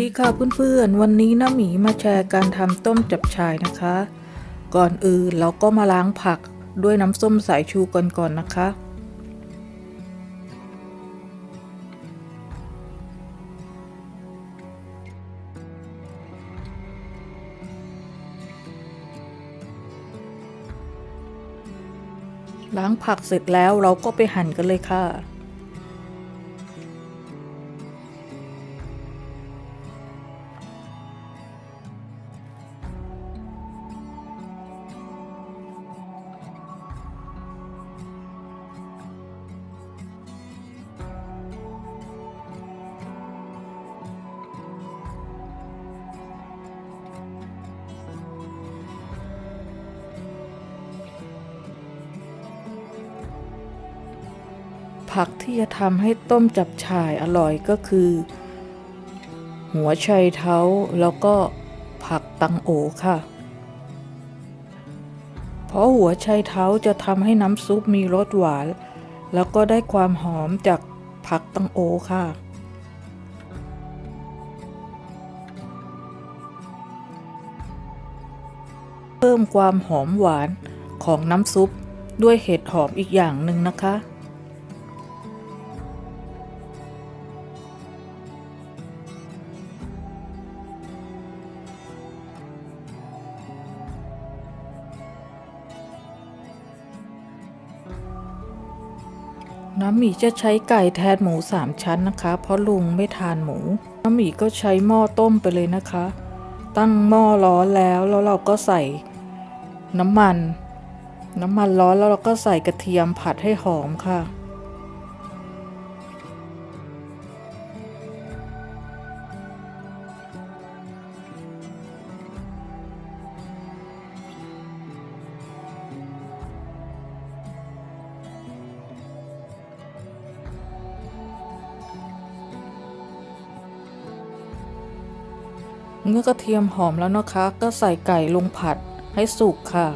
ดีค่ะเพื่อนๆ วันนี้น้าหมีมาแชร์การทำต้มจับฉ่ายนะคะ ก่อนอื่นเราก็มาล้างผักด้วยน้ำส้มสายชูก่อนๆนะคะ ล้างผักเสร็จแล้วเราก็ไปหั่นกันเลยค่ะ ผักที่จะทำให้ต้มจับฉ่ายอร่อยก็คือ หัวไชเท้าแล้วก็ผักตังโอค่ะ เพราะหัวไชเท้าจะทำให้น้ำซุปมีรสหวาน แล้วก็ได้ความหอมจากผักตังโอค่ะ เพิ่มความหอมหวานของน้ำซุปด้วยเห็ดหอมอีกอย่างหนึ่งนะคะ น้ำหมี่จะใช้ไก่แทนหมูสามชั้นนะคะ เพราะลุงไม่ทานหมู น้ำหมี่ก็ใช้หม้อต้มไปเลยนะคะ ตั้งหม้อร้อนแล้วแล้วเราก็ใส่น้ำมัน น้ำมันร้อนแล้วเราก็ใส่กระเทียมผัดให้หอมค่ะ เมื่อกระเทียมหอมแล้วนะคะ ก็ใส่ไก่ลงผัดให้สุกค่ะ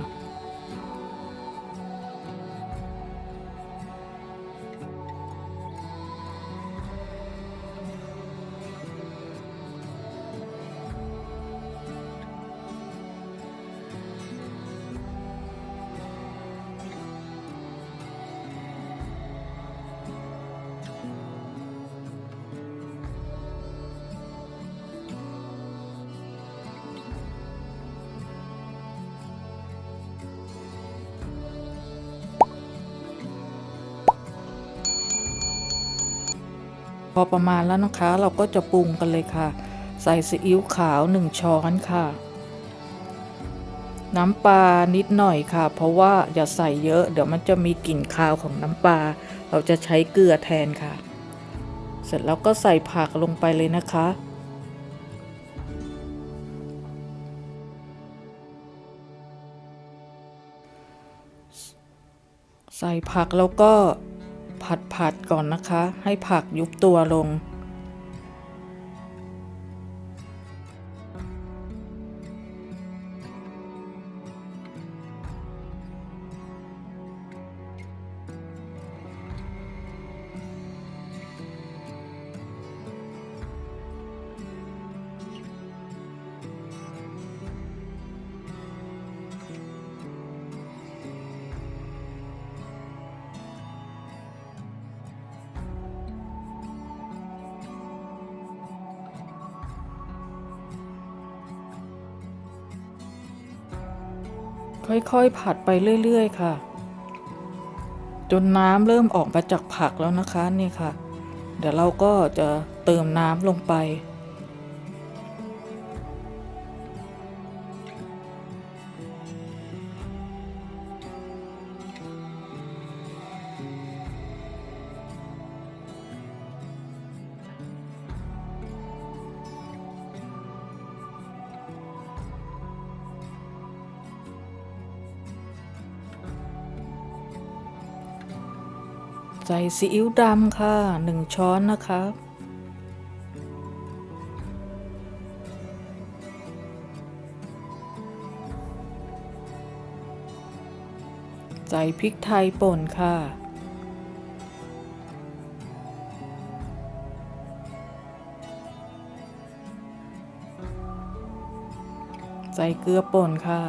พอประมาณแล้วนะคะ เราก็จะปรุงกันเลยค่ะ ใส่ซีอิ๊วขาวหนึ่งช้อนค่ะ น้ำปลานิดหน่อยค่ะ เพราะว่าอย่าใส่เยอะ เดี๋ยวมันจะมีกลิ่นคาวของน้ำปลา เราจะใช้เกลือแทนค่ะ เสร็จแล้วก็ใส่ผักลงไปเลยนะคะใส่ผักแล้วก็ ผัดผัดๆก่อนนะคะ ให้ผักยุบตัวลง ค่อยๆ ผัดไปเรื่อยๆ ค่ะ จนน้ำเริ่มออกมาจากผักแล้วนะคะนี่ค่ะ เดี๋ยวเราก็จะเติมน้ำลงไป ใส่ซีอิ๊วดำค่ะหนึ่งช้อนนะครับใส่พริกไทยป่นค่ะ ใส่เกลือป่นค่ะ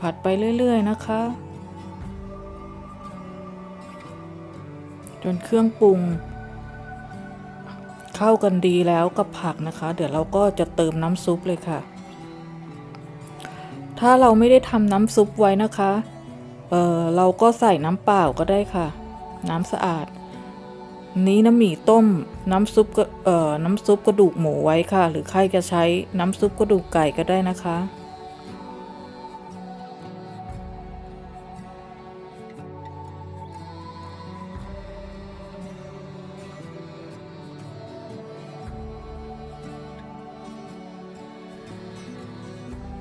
ผัดไปเรื่อย ๆ นะคะ จนเครื่องปรุง เข้ากันดีแล้วกับผักนะคะ เดี๋ยวเราก็จะเติมน้ำซุปเลยค่ะ ถ้าเราไม่ได้ทำน้ำซุปไว้นะคะ เออเราก็ใส่น้ำเปล่าก็ได้ค่ะ น้ำสะอาด นี้น้ำหมี่ต้มน้ำซุปก็เอ่อน้ำซุปกระดูกหมูไว้ค่ะ หรือใครจะใช้น้ำซุปกระดูกไก่ก็ได้นะคะ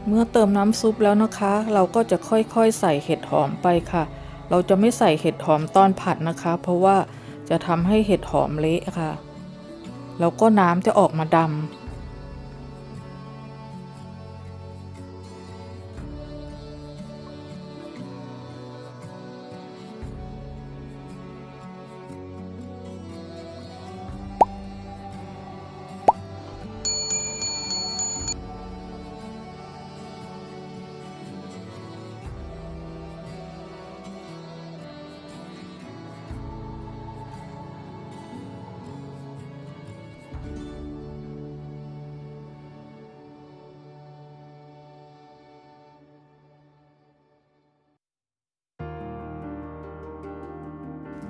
เมื่อเติมน้ำซุปแล้วนะคะ เราก็จะค่อยๆ ใส่เห็ดหอมไปค่ะ เราจะไม่ใส่เห็ดหอมตอนผัดนะคะ เพราะว่าจะทำให้เห็ดหอมเละค่ะ แล้วก็น้ำจะออกมาดำ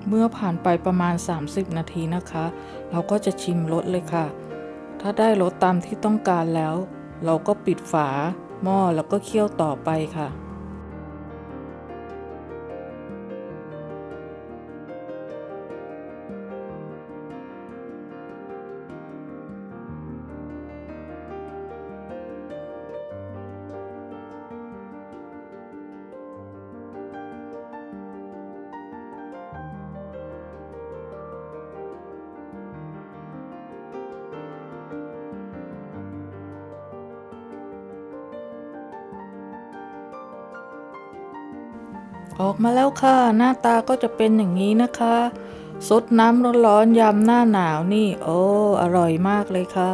เมื่อผ่านไปประมาณ 30 นาทีนะคะ เราก็จะชิมรสเลยค่ะ ถ้าได้รสตามที่ต้องการแล้ว เราก็ปิดฝาหม้อแล้วก็เคี่ยวต่อไปค่ะ ออกมาแล้วค่ะ หน้าตาก็จะเป็นอย่างนี้นะคะซดน้ำร้อนๆยำหน้าหนาวนี่ โอ้ อร่อยมากเลยค่ะ